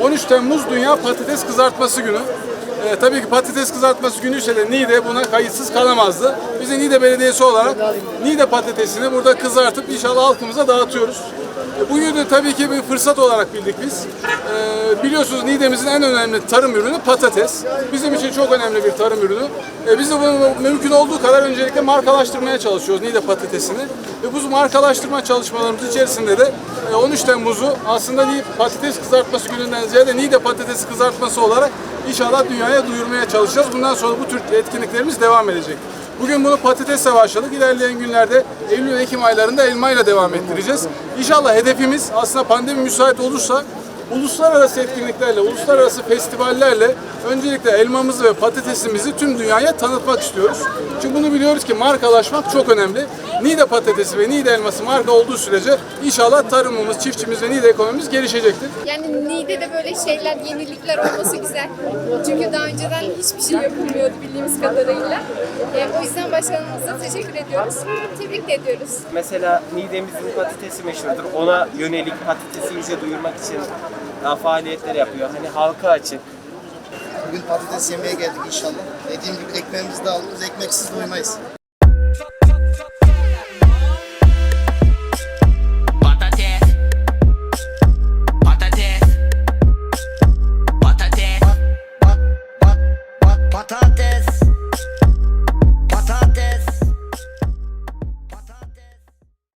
13 Temmuz Dünya Patates Kızartması Günü. Ee, tabii ki patates kızartması günü ise de Niğde buna kayıtsız kalamazdı. Biz de Niğde Belediyesi olarak Niğde patatesini burada kızartıp inşallah halkımıza dağıtıyoruz. E, Bugün de tabii ki bir fırsat olarak bildik biz. Ee, biliyorsunuz Niğde'mizin en önemli tarım ürünü patates. Bizim için çok önemli bir tarım ürünü. Ee, biz de bunu mümkün olduğu kadar öncelikle markalaştırmaya çalışıyoruz Niğde patatesini. Ve bu markalaştırma çalışmalarımız içerisinde de e, 13 Temmuz'u aslında patates kızartması gününden ziyade Niğde patatesi kızartması olarak inşallah dünyaya duyurmaya çalışacağız. Bundan sonra bu tür etkinliklerimiz devam edecek. Bugün bunu patatesle başladık. İlerleyen günlerde Eylül ve Ekim aylarında elmayla devam ettireceğiz. İnşallah hedefimiz aslında pandemi müsait olursa uluslararası etkinliklerle, uluslararası festivallerle öncelikle elmamızı ve patatesimizi tüm dünyaya tanıtmak istiyoruz. Çünkü bunu biliyoruz ki markalaşmak çok önemli. Niğde patatesi ve Niğde elması marka olduğu sürece inşallah tarımımız, çiftçimiz ve Niğde ekonomimiz gelişecektir. Yani Niğde'de böyle şeyler, yenilikler olması güzel. Çünkü daha önceden hiçbir şey yapılmıyordu bildiğimiz kadarıyla. E, o yüzden başkanımıza teşekkür ediyoruz. Tebrik ediyoruz. Mesela Niğde'mizin patatesi meşhurdur. Ona yönelik patatesi iyice duyurmak için daha faaliyetler yapıyor. Hani halka açık. Bugün patates yemeye geldik inşallah. Dediğim gibi ekmeğimizi de alırız, ekmeksiz doymayız.